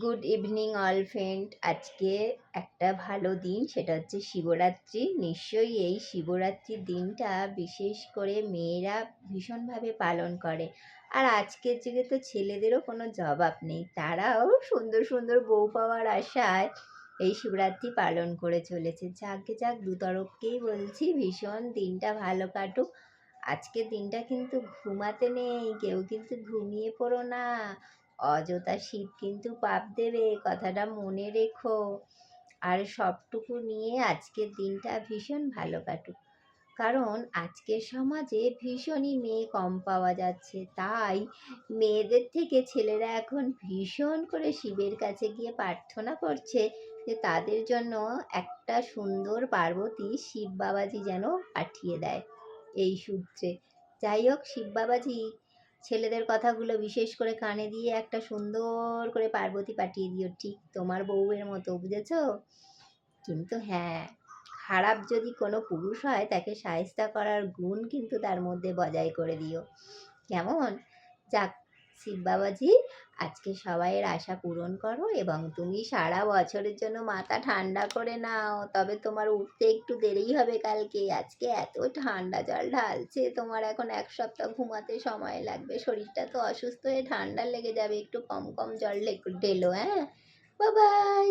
Good evening all friend আজকে একটা ভালো দিন, সেটা হচ্ছে শিবরাত্রি। নিশ্চয়ই এই শিবরাত্রির দিনটা বিশেষ করে মেয়েরা ভীষণভাবে পালন করে। আর আজকের যুগে তো ছেলেদেরও কোনো জবাব নেই। তারাও সুন্দর সুন্দর বউ পাওয়ার আশায় এই শিবরাত্রি পালন করে চলেছে। যাকে যাক দু তরফকেই বলছি, ভীষণ দিনটা ভালো কাটুক। আজকের দিনটা কিন্তু ঘুমাতে নেই, কেউ কিন্তু ঘুমিয়ে পড়ো না। অযথা শিব কিন্তু পাপ দেবে কথাটা মনে রেখো। আর সবটুকু নিয়ে আজকের দিনটা ভীষণ ভালো কাটুক। কারণ আজকের সমাজে ভীষণই মেয়ে কম পাওয়া যাচ্ছে। তাই মেয়েদের থেকে ছেলেরা এখন ভীষণ করে শিবের কাছে গিয়ে প্রার্থনা করছে যে তাদের জন্য একটা সুন্দর পার্বতী শিব বাবাজি যেন পাঠিয়ে দেয়। এই সূত্রে। যাই হোক, শিব বাবাজি ছেলেদের কথাগুলো বিশেষ করে কানে দিয়ে একটা সুন্দর করে পার্বতী পাঠিয়ে দিও। ঠিক তোমার বউয়ের মতো, বুঝেছ? কিন্তু হ্যাঁ খারাপ যদি কোনো পুরুষ হয়, তাকে সায়স্তা করার গুণ কিন্তু তার মধ্যে বজায় করে দিও। কেমন? যাক শিব বাবাজি, আজকে সবাইয়ের আশা পূরণ করো এবং তুমি সারা বছরের জন্য মাথা ঠান্ডা করে নাও। তবে তোমার উঠতে একটু দেরি হবে কালকে। আজকে এত ঠান্ডা জল ঢালছে, তোমার এখন এক সপ্তাহ ঘুমাতে সময় লাগবে। শরীরটা তো অসুস্থ হয়ে ঠান্ডা লেগে যাবে। একটু কম কম জল ঢেলো হ্যাঁ? বাবাই